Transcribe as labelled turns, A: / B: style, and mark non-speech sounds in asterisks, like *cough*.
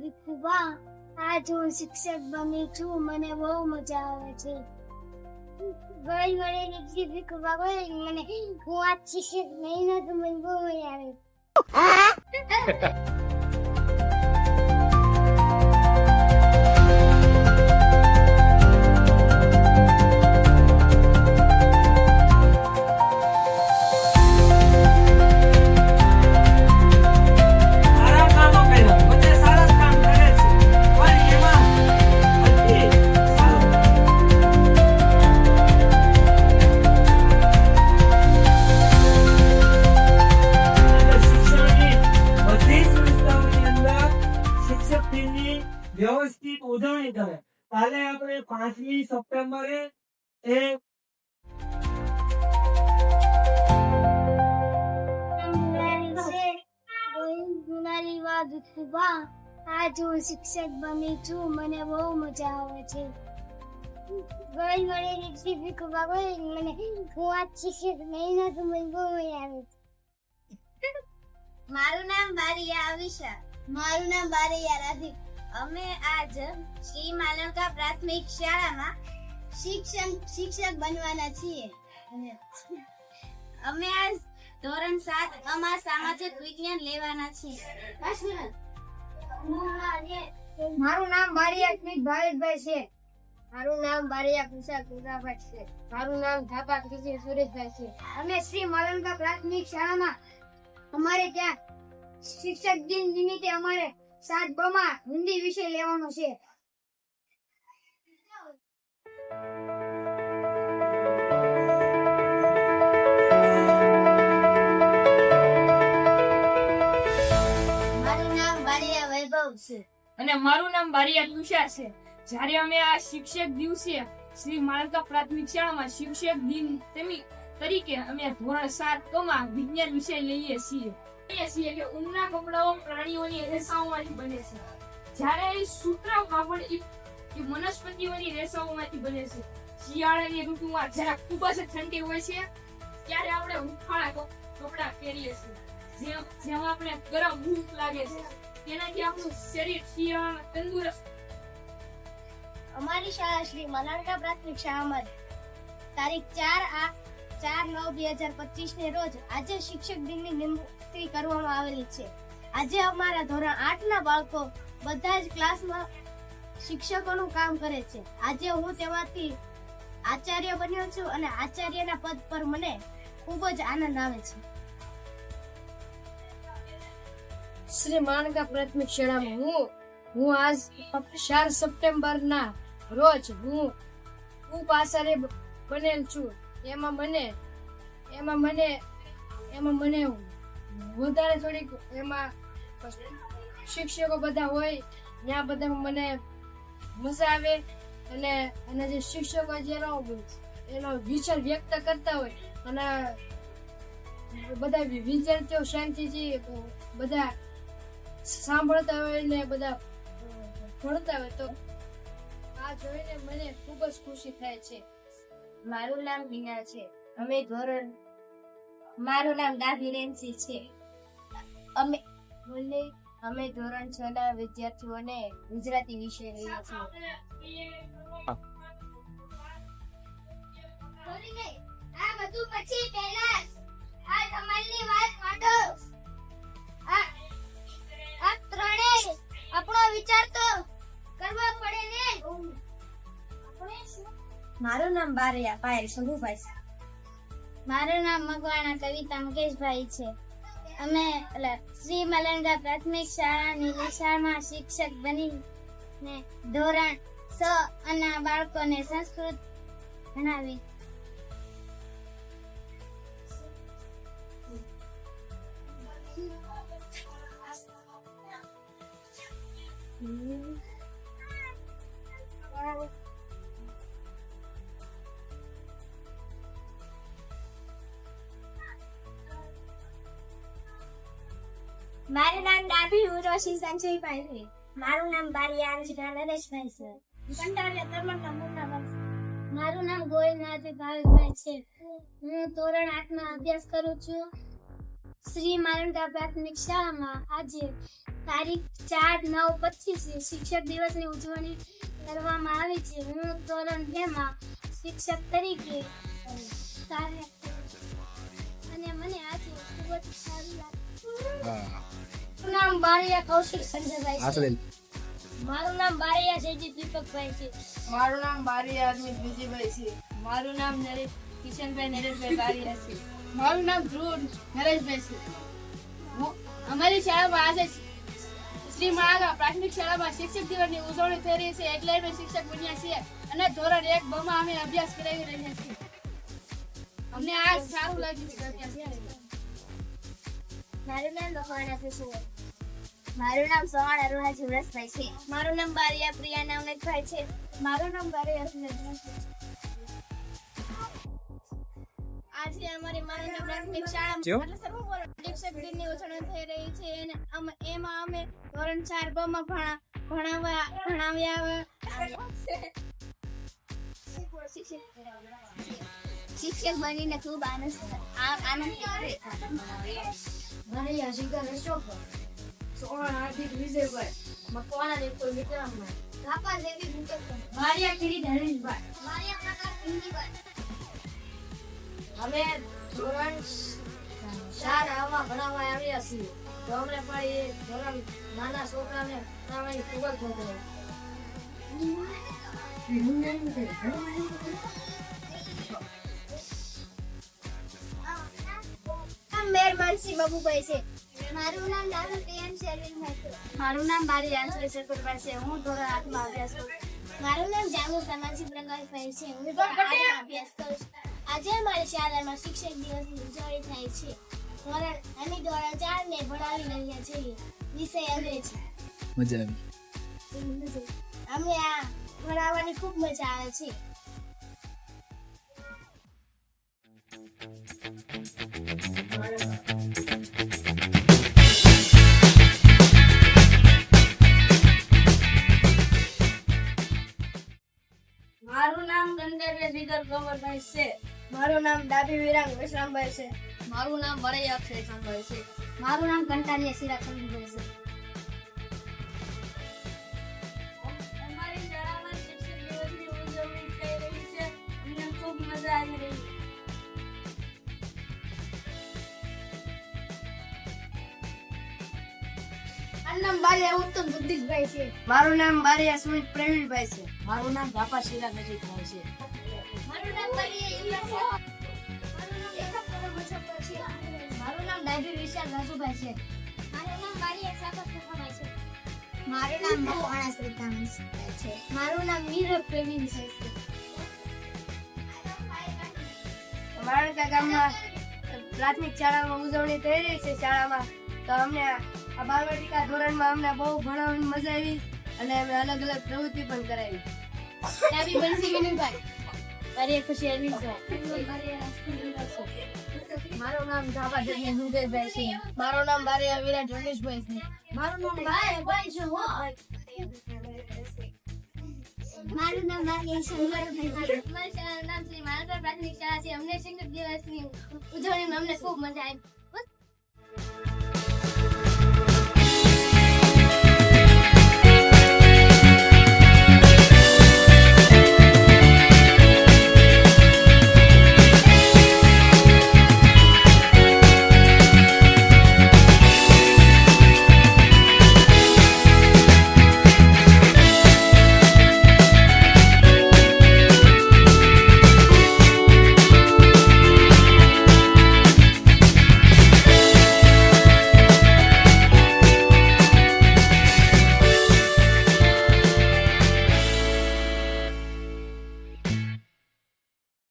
A: વિકુબા આજ હું શિક્ષક બની છું, મને બહુ મજા આવે છે. ગઈ મને નિક્ષિત વિકુબા ગઈ મને હું આજ શિક્ષક નહીં તો મને બહુ મજા આવે. *laughs*
B: કાલે આપણે પાંચમી સપ્ટેમ્બરે એ
A: આજ હું શિક્ષક બની છું મને બહુ મજા આવે છે ગઈ મને વિકુબા ગઈ મને હું આજ શિક્ષક નહીં ના બહુ મજા આવે
C: મારું નામ બારિયા આવિશા મારું નામ બારિયા રાધિક. અમે આજ શ્રી માલવકા પ્રાથમિક શાળામાં શિક્ષક શિક્ષક બનવાના છીએ. અમે આજ ધોરણ સાત અમા સામાજિક વિજ્ઞાન લેવાના છીએ.
A: મારું નામ બારિયા સ્મિત ભાવેશભાઈ છે. મારું નામ બારિયા કુશા કુદાભાઈ છે. મારું નામ થાપા કૃષિ સુરેશભાઈ છે. અમે શ્રી માલનકા પ્રાથમિક શાળામાં અમારે ત્યાં શિક્ષક દિન નિમિત્તે અમારે સાત બમાં હિન્દી વિષય લેવાનો છે.
C: મારું નામ બારિયા વૈભવ છે.
D: અને મારું નામ બારિયા તુષાર છે. જ્યારે અમે આ શિક્ષક દિવસે શ્રી માળકા પ્રાથમિક શાળામાં શિક્ષક દિન તરીકે અમે ધોરણ સાત કમાં વિજ્ઞાન વિષય લઈએ છીએ. લઈએ છીએ કે ઊનના કપડાઓ પ્રાણીઓની રેસાઓમાંથી બને છે. જ્યારે સૂત્રમાં પણ એ વનસ્પતિઓની રેસાઓમાંથી બને છે. શિયાળાની ઋતુમાં જ્યારે ખૂબ જ ઠંડી હોય છે, ત્યારે આપણે હુંફાળા કપડાં પહેરીએ છીએ. જેમ આપણે ગરમ ભૂખ લાગે છે, તેનાથી આપણું શરીર શિયાળામાં તંદુરસ્ત
C: અમારી શાળા શ્રી મલાણકા પ્રાથમિક શાળામાં તારીખ ચાર આ ચાર નવ બે હજાર પચીસ ને રોજ આજે શિક્ષક દિનની નિમણૂક કરવામાં આવેલી છે. આજે અમારા ધોરણ આઠ ના બાળકો બધા જ ક્લાસમાં શિક્ષકોનું કામ કરે છે. આજે હું તેમાંથી આચાર્ય બન્યો છું અને આચાર્યના પદ પર મને ખૂબ જ આનંદ આવે છે.
E: શ્રી માણકા પ્રાથમિક શાળામાં હું હું આજ ચાર સપ્ટેમ્બર ના રોજ હું ઉપાસારે બનેલ છું. એમાં મને એમાં મને એમાં મને વધારે થોડીક એમાં શિક્ષકો બધા હોય, ત્યાં બધા મને મજા આવે અને અને જે શિક્ષકો જેનો એનો વિચાર વ્યક્ત કરતા હોય અને બધા વિદ્યાર્થીઓ શાંતિથી બધા સાંભળતા હોય ને બધા ભણતા હોય તો આ જોઈને મને ખૂબ જ ખુશી થાય છે.
C: મારું નામ મીના છે. અમે ધોરણ, મારું નામ ડાભી છે. અમે બોલે, અમે ધોરણ છ ના વિદ્યાર્થીઓને ગુજરાતી વિષય લઈએ છીએ.
A: આ આ વાત આપણો વિચાર તો કરવા પડે ને?
C: મારું નામ બારૈયા પાયલ શંભુભાઈ છે.
A: મારું નામ મકવાણા કવિતા મુકેશભાઈ છે. અમે શ્રી મલંગા પ્રાથમિક શાળાની નિશાળમાં શિક્ષક બની ને ધોરણ સ અને બાળકોને સંસ્કૃત ભણાવી.
C: મારું નામ ડાભી ઉર્વશી સંજયભાઈ. છે મારું નામ બારિયા અંજના નરેશભાઈ છે. કંટાળિયા તરમણના મુન્ના વંશ
A: મારું નામ ગોયનાથ ભાવેશભાઈ છે. હું ધોરણ આઠમાં અભ્યાસ કરું છું. શ્રી મારંગા પ્રાથમિક શાળામાં આજે
C: તારીખ ચાર નવ પચીસ શિક્ષક દિવસની ઉજવણી કરવામાં આવી છે. હું ધોરણ બે માં શિક્ષક તરીકે અને મને આજે ખૂબ જ સારું લાગ્યું મારું નામ બારિયા કૌશિક સંજયભાઈ છે. મારું નામ બારિયા જયદીપ દીપકભાઈ છે.
E: મારું નામ બારિયા અરવિંદ વિજયભાઈ છે. મારું નામ નરેશ કિશનભાઈ નરેશભાઈ બારિયા છે. મારું નામ ધ્રુવ નરેશભાઈ છે. અમારી શાળામાં આજે શ્રી મહાગા પ્રાથમિક શાળામાં શિક્ષક દિવસની ઉજવણી થઈ રહી છે એટલે અમે શિક્ષક બન્યા છીએ અને ધોરણ એક બમાં અમે અભ્યાસ કરાવી રહ્યા છીએ. અમને આ સારું લાગ્યું છે.
C: મારું નામ લખવાના કૃષ્ણ મારું નામ સવાણ અરુણા જીવરસભાઈ છે. મારું નામ બારિયા પ્રિયા નવનીતભાઈ છે. મારું નામ બારિયા આજે અમારી માનવ પ્રાથમિક શાળામાં શિક્ષક દિનની ઉજવણી થઈ રહી છે અને એમાં અમે ધોરણ ચાર બ માં ભણા ભણાવવા ભણાવ્યા શિક્ષક બનીને ખૂબ આનંદ આનંદ
E: મારી શિક્ષક અશોક સોહન હાર્દિક વિજયભાઈ મકવાણા નિકોલ વિક્રમભાઈ
C: કાપા દેવી ભૂકંપ
E: મારિયા કિરીટ હરીશભાઈ
C: મારિયા પ્રકાર પિંકીભાઈ
E: અમે ધોરણ ચાર આમાં ભણાવવા આવ્યા છીએ તો અમને પણ એ ધોરણ નાના છોકરાને ભણાવવાની ખૂબ જ મજા આવી.
C: મેર માનસી બાબુભાઈ છે. મારું નામ દારૂ પ્રિયમ શેરવિનભાઈ છે. મારું નામ મારી આંસરી શેરપુરભાઈ છે. હું ધોરણ આઠમાં અભ્યાસ કરું મારું નામ જામુ સમાજી પ્રકાશભાઈ છે. હું ધોરણ આઠમાં અભ્યાસ કરું છું. આજે અમારી શાળામાં શિક્ષક દિવસની ઉજવણી થાય છે. ધોરણ અમે ધોરણ ચાર ને ભણાવી રહ્યા છીએ. વિષય અંગ્રેજી
F: મજા આવી.
C: અમે આ ભણાવવાની ખૂબ મજા આવે છે.
E: મારું નામ ગંગેરે જીગર ગોવરભાઈ છે.
C: મારું નામ ડાબી વિરાંગ વિશ્રામભાઈ છે.
E: મારું નામ વરૈયા અક્ષયભાઈ છે.
C: મારું નામ કંટાલિયા સિરા કમલભાઈ છે.
E: અમારી શાળામાં શિક્ષક દિવસની ઉજવણી થઈ રહી છે. અમને ખૂબ મજા આવી રહી છે.
C: મારું નામ બાલિયા ઉત્તમ જગદીશભાઈ છે.
E: મારું નામ બારિયા સુમિત પ્રવીણભાઈ છે. મારું નામ ધાપા શીલા નજીકભાઈ છે.
C: મારું નામ છે. મારું નામ લેખક કમલ છે. મારું નામ ડાબી વિશાલ રાજુભાઈ છે. મારું નામ મારી સાગર સુખભાઈ છે. મારું નામ મકવાણા શ્રીકાંત છે. મારું નામ મીર પ્રેમીન છે.
E: અમારા ગામમાં પ્રાથમિક શાળામાં ઉજવણી થઈ રહી છે શાળામાં. તો અમને આ બાળવાટિકા ધોરણમાં અમને બહુ ભણાવવાની મજા આવી અને અમે અલગ અલગ પ્રવૃત્તિ પણ કરાવી. ડાબી બંસી વિનુભાઈ તારી ખુશી અરવિંદભાઈ મારું નામ ધાબા જગ્યા સુજયભાઈ છે. મારું નામ બારિયા વિરાટ રમેશભાઈ છે. મારું નામ
C: ભાઈ છું મારું નામ બાલિયા શંકરભાઈ છે. મારું નામ શ્રી માનવતા પ્રાથમિક શાળા છે. અમને શિક્ષક દિવસની ઉજવણીમાં અમને ખૂબ મજા આવી.